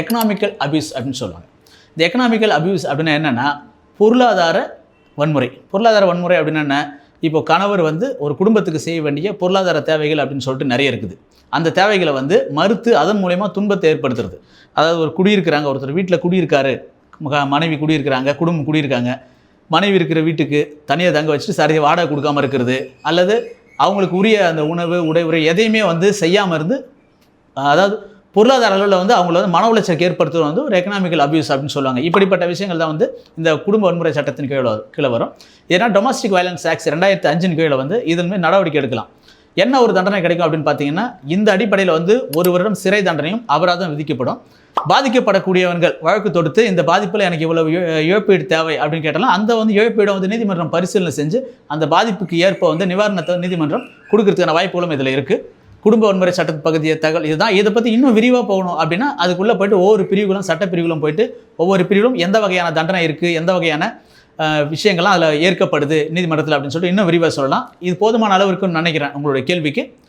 Economical abuse அப்படின்னு சொல்லுவாங்க. இந்த எக்கனாமிக்கல் அபியூஸ் அப்படின்னா என்னென்னா பொருளாதார வன்முறை. பொருளாதார வன்முறை அப்படின்னா என்ன? இப்போ கணவர் வந்து ஒரு குடும்பத்துக்கு செய்ய வேண்டிய பொருளாதார தேவைகள் அப்படின்னு சொல்லிட்டு நிறைய இருக்குது. அந்த தேவைகளை வந்து மறுத்து அதன் மூலயமா துன்பத்தை ஏற்படுத்துறது. அதாவது ஒரு குடியிருக்கிறாங்க ஒருத்தர் வீட்டில் குடியிருக்காரு மனைவி குடியிருக்கிறாங்க குடும்பம் குடியிருக்காங்க. மனைவி இருக்கிற வீட்டுக்கு தனியாக தங்க வச்சுட்டு சரியாக வாடகை கொடுக்காம இருக்கிறது. அல்லது அவங்களுக்கு உரிய அந்த உணவு உடை உரை எதையுமே வந்து செய்யாமல் இருந்து அதாவது பொருளாதார அளவில் வந்து அவங்கள வந்து மன உளைச்சலுக்கு ஏற்படுத்துவது வந்து ஒரு எக்கனாமிக்கல் அபியூஸ் அப்படின்னு சொல்லுவாங்க. இப்படிப்பட்ட விஷயங்கள் தான் வந்து இந்த குடும்ப வன்முறை சட்டத்தின் கீழே வரும் கீழே வரும். ஏன்னா டொமஸ்டிக் வயலன்ஸ் ஆக்ஸ் ரெண்டாயிரத்தி அஞ்சின் கீழே வந்து இதன் நடவடிக்கை எடுக்கலாம். என்ன ஒரு தண்டனை கிடைக்கும் அப்படின்னு பார்த்தீங்கன்னா இந்த அடிப்படையில் வந்து ஒரு வருடம் சிறை தண்டனையும் அபராதம் விதிக்கப்படும். பாதிக்கப்படக்கூடியவர்கள் வழக்கு தொடுத்து இந்த பாதிப்பில் எனக்கு இவ்வளவு இழப்பீடு தேவை அப்படின்னு கேட்டாலும் அந்த வந்து இழப்பீடை வந்து நீதிமன்றம் பரிசீலனை செஞ்சு அந்த பாதிப்புக்கு ஏற்ப வந்து நிவாரணத்தை நீதிமன்றம் கொடுக்கறதுக்கான வாய்ப்புகளும் இதில் இருக்குது குடும்ப வன்முறை சட்ட பகுதியை தகவல் இதுதான் இதை பற்றி இன்னும் விரிவாக போகணும் அப்படின்னா அதுக்குள்ளே போயிட்டு ஒவ்வொரு பிரிவுகளும் சட்ட பிரிவுகளும் போயிட்டு ஒவ்வொரு பிரிவிலும் எந்த வகையான தண்டனை இருக்குது எந்த வகையான விஷயங்கள்லாம் அதில் ஏற்கப்படுது நீதிமன்றத்தில் அப்படின்னு சொல்லிட்டு இன்னும் விரிவாக சொல்லலாம். இது போதுமான அளவு இருக்குன்னு நினைக்கிறேன் உங்களுடைய கேள்விக்கு.